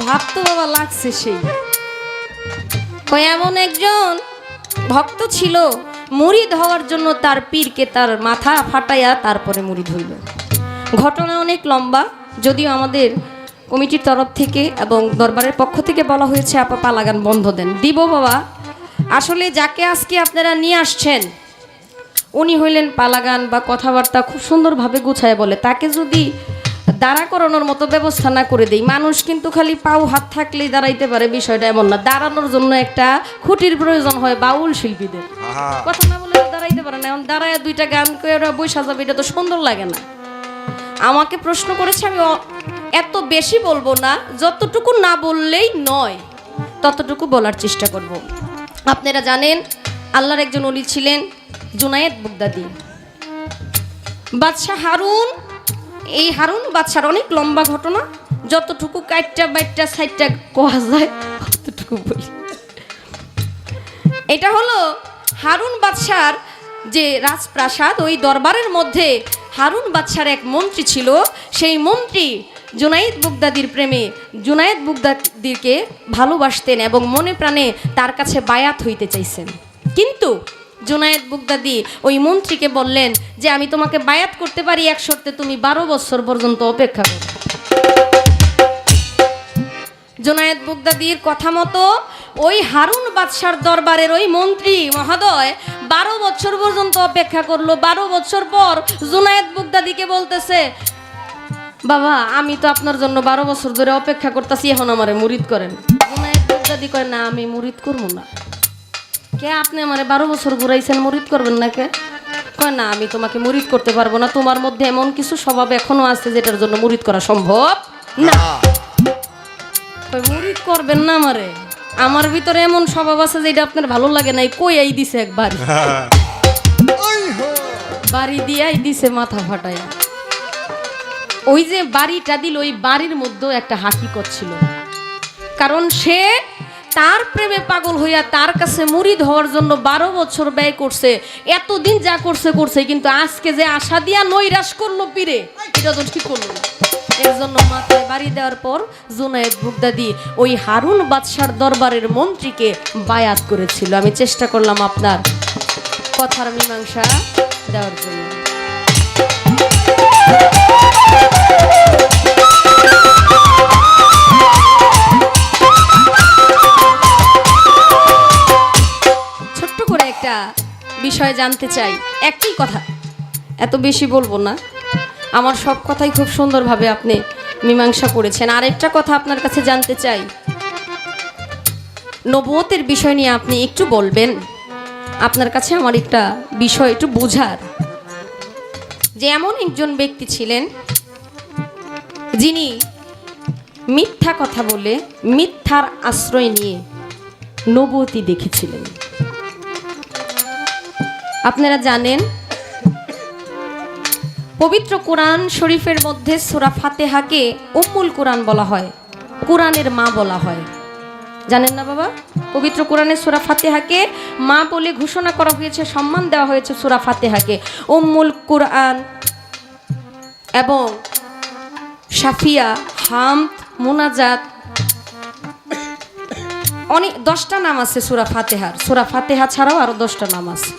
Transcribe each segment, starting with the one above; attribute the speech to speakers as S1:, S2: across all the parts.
S1: ভাব তো বাবা লাগছে সেই। কই এমন একজন ভক্ত ছিল মুড়ি হওয়ার জন্য তার পীরকে তার মাথা ফাটাইয়া তারপরে মুড়ি ধইল ঘটনা অনেক লম্বা, যদিও আমাদের কমিটির তরফ থেকে এবং দরবারের পক্ষ থেকে বলা হয়েছে, আপা পালাগান বন্ধ দেন। দিব বাবা, আসলে যাকে আজকে আপনারা নিয়ে আসছেন, উনি হইলেন পালাগান বা কথাবার্তা খুব সুন্দরভাবে গুছায় বলে। তাকে যদি দাঁড়া করানোর মতো ব্যবস্থা না করে দেই। মানুষ কিন্তু খালি পাও হাত থাকলেই দাঁড়াইতে পারে বিষয়টা এমন না। দাঁড়ানোর জন্য একটা খুঁটির প্রয়োজন হয় বাউল শিল্পীদের। কথা না বলে দাঁড়াইতে পারে না। এখন দাঁড়ায় দুইটা গান করে ওরা বৈশা যাবে এটা তো সুন্দর লাগে না। আমাকে প্রশ্ন করেছে আমি এত বেশি বলব না যতটুকু না বললেই নয় ততটুকু বলার চেষ্টা করব। আপনারা জানেন আল্লাহর একজন অলি ছিলেন জুনায়েদ বুগদাদি বাদশাহ হারুন এই হারুন বাদশার অনেক লম্বা ঘটনা, যতটুকু কাইটটা বাইটটা সাইডটা কোয়া যায়, ততটুকু বলি। এটা হলো হারুন বাদশার যে রাজপ্রাসাদ, ওই দরবারের মধ্যে হারুন বাদশার এক মন্ত্রী ছিল, সেই মন্ত্রী জুনাইদ বুগদাদির প্রেমে জুনাইদ বুগদাদিরকে ভালোবাসতেন এবং মনে প্রাণে তার কাছে বায়াত হইতে চাইছেন। কিন্তু জুনায়েদ বুগদাদি, ওই মন্ত্রীকে বললেন যে আমি তোমাকে বায়াত করতে পারি এক শর্তে তুমি বারো বছর পর্যন্ত অপেক্ষা করো। জোনায়েদ বুগদাদির কথা মতো ওই হারুন বাদশার দরবারের ওই মন্ত্রী মহোদয় বারো বছর পর্যন্ত অপেক্ষা করল। বারো বছর পর জুনায়েদ বুগদাদিকে বলতেছে, বাবা, আমি তো আপনার জন্য বারো বছর ধরে অপেক্ষা করতেছি, এখন আমারে মুরিদ করেন। জুনায়েদ বুগদাদি কয়, না, আমি মুরিদ করব না। কে? আপনি আমারে বারো বছর ঘুরাইছেন মুরিদ করবেন না কে? কয় না আমি তোমাকে মুরিদ করতে পারব না। তোমার মধ্যে এমন কিছু স্বভাব এখনও আছে যেটার জন্য মুরিদ করা সম্ভব? না। মুরিদ করবেন না আমারে? আমার ভিতরে এমন স্বভাব আছে যে এটা আপনার ভালো লাগে নাই কই আই দিছে একবার বাড়ি দিয়াই দিছে মাথা ফাটায়া। ওই যে বাড়িটা দিল ওই বাড়ির মধ্যেও একটা হাকিকত ছিল। কারণ সে তার প্রেমে পাগল হইয়া তার কাছে মুড়ি হওয়ার জন্য বারো বছর ব্যয় করছে। এতদিন যা করছে করছে, কিন্তু আজকে যে আশা দিয়া নৈরাশ করল পীরে, এটা তো ঠিক করল এর জন্য মাথায় বাড়ি দেওয়ার পর জুনায়েদ বুগদাদি ওই হারুন বাদশার দরবারের মন্ত্রীকে বায়াত করেছিল। আমি চেষ্টা করলাম আপনার কথার মীমাংসা দেওয়ার জন্য। বিষয় জানতে চাই। একই কথা, এত বেশি বলব না। আমার সব কথাই খুব সুন্দরভাবে আপনি মীমাংসা করেছেন। আরেকটা কথা আপনার কাছে জানতে চাই। নবুয়তের বিষয় নিয়ে আপনি একটু বলবেন। আপনার কাছে আমার একটা বিষয় একটু বোঝার। যে এমন একজন ব্যক্তি ছিলেন, যিনি মিথ্যা কথা বলে মিথ্যার আশ্রয় নিয়ে নবতী দেখেছিলেন। আপনারা জানেন, পবিত্র কোরআন শরীফের মধ্যে সুরা ফাতেহাকে উম্মুল কোরআন বলা হয়, কোরআনের মা বলা হয়। জানেন না বাবা? পবিত্র কোরআনের সুরা ফাতেহাকে মা বলে ঘোষণা করা হয়েছে, সম্মান দেওয়া হয়েছে সুরা ফাতেহাকে। উম্মুল কোরআন এবং সাফিয়া হামদ, মোনাজাত, অনেক, দশটা নাম আছে সুরা ফাতেহার। সুরা ফাতেহা ছাড়াও আরও দশটা নাম আছে।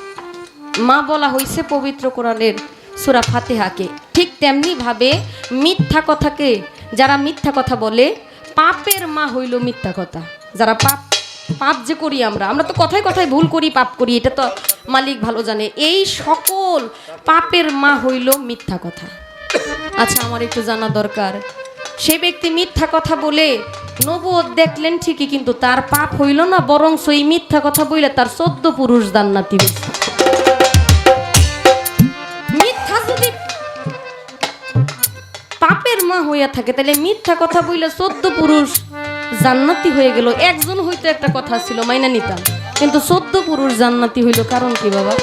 S1: মা বলা হয়েছে পবিত্র কোরআনের সুরা ফাতেহাকে। ঠিক তেমনিভাবে মিথ্যা কথাকে, যারা মিথ্যা কথা বলে, পাপের মা হইল মিথ্যা কথা। যারা পাপ পাপ যে করি আমরা আমরা তো কথায় কথায় ভুল করি, পাপ করি, এটা তো মালিক ভালো জানে। এই সকল পাপের মা হইল মিথ্যা কথা। আচ্ছা আমার একটু জানা দরকার। সে ব্যক্তি মিথ্যা কথা বলে নবদ দেখলেন ঠিকই, কিন্তু তার পাপ হইল না, বরং সেই মিথ্যা কথা বইলে তার চোদ্দ পুরুষ জান্নাতি হইছে। হইয়া থাকে তাহলে মিথ্যা কথা বইলে চোদ্দ পুরুষ জান্নাতি হয়ে গেল। একজন হয়তো একটা কথা ছিল, মাইনা নিতাম। কিন্তু চোদ্দ পুরুষ জান্নাতি হইল কারণ কি বাবা?